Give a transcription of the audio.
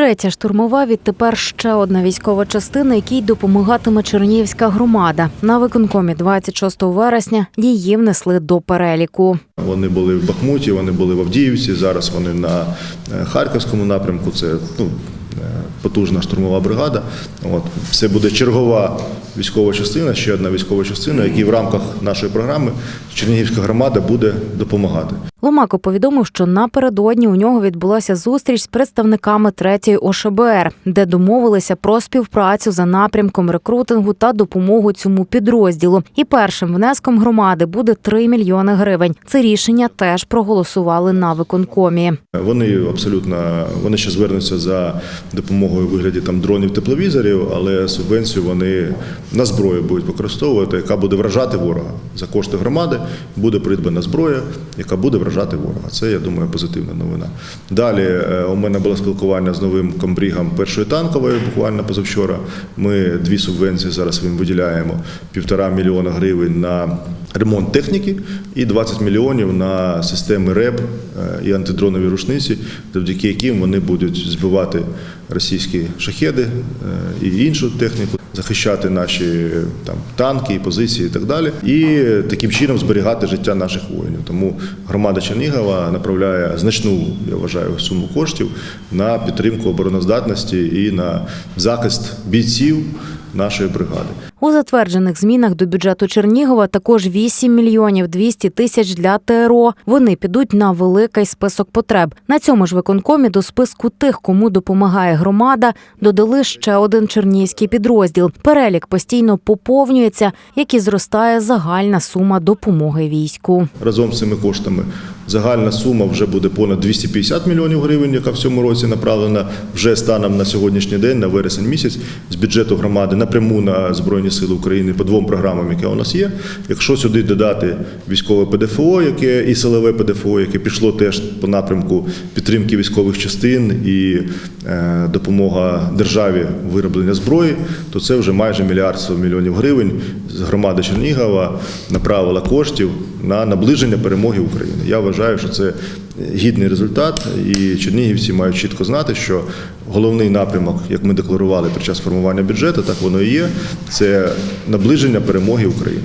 Третя штурмова відтепер ще одна військова частина, якій допомагатиме Чернігівська громада. На виконкомі 26 вересня її внесли до переліку. Вони були в Бахмуті, вони були в Авдіївці. Зараз вони на е, Харківському напрямку. Це ну, е, потужна штурмова бригада. От це буде чергова військова частина, ще одна військова частина, якій в рамках нашої програми Чернігівська громада буде допомагати. Ломако повідомив, що напередодні у нього відбулася зустріч з представниками третьої ОШБР, де домовилися про співпрацю за напрямком рекрутингу та допомогу цьому підрозділу. І першим внеском громади буде 3 мільйони гривень. Це рішення теж проголосували на виконкомі. Вони абсолютно вони ще звернуться за допомогою у вигляді там дронів тепловізорів, але субвенцію вони на зброю будуть використовувати, яка буде вражати ворога за кошти громади. Буде придбана зброя, яка буде вражати ворога. Це я думаю позитивна новина. Далі е, у мене було спілкування з новим комбрігом першої танкової, буквально позавчора. Ми дві субвенції зараз їм виділяємо: півтора мільйона гривень на ремонт техніки і 20 мільйонів на системи РЕБ е, і антидронові рушниці, завдяки яким вони будуть збивати російські шахеди е, і іншу техніку, захищати наші е, там танки, і позиції і так далі, і таким чином зберігати життя наших воїнів. Тому громада Чернігова направляє значну, я вважаю, суму коштів на підтримку обороноздатності і на захист бійців нашої бригади. У затверджених змінах до бюджету Чернігова також 8 мільйонів 200 тисяч для ТРО. Вони підуть на великий список потреб. На цьому ж виконкомі до списку тих, кому допомагає громада, додали ще один чернігівський підрозділ. Перелік постійно поповнюється, як і зростає загальна сума допомоги війську. Разом з цими коштами загальна сума вже буде понад 250 мільйонів гривень, яка в цьому році направлена вже станом на сьогоднішній день, на вересень місяць, з бюджету громади напряму на Збройні Сили України по двом програмам, які у нас є. Якщо сюди додати військове ПДФО, яке і силове ПДФО, яке пішло теж по напрямку підтримки військових частин і е, допомога державі в виробленні зброї, то це вже майже мільярд 100 мільйонів гривень з громади Чернігова направила коштів на наближення перемоги України. Я вважаю, що це гідний результат, і чернігівці мають чітко знати, що головний напрямок, як ми декларували під час формування бюджету, так воно і є. Це наближення перемоги України.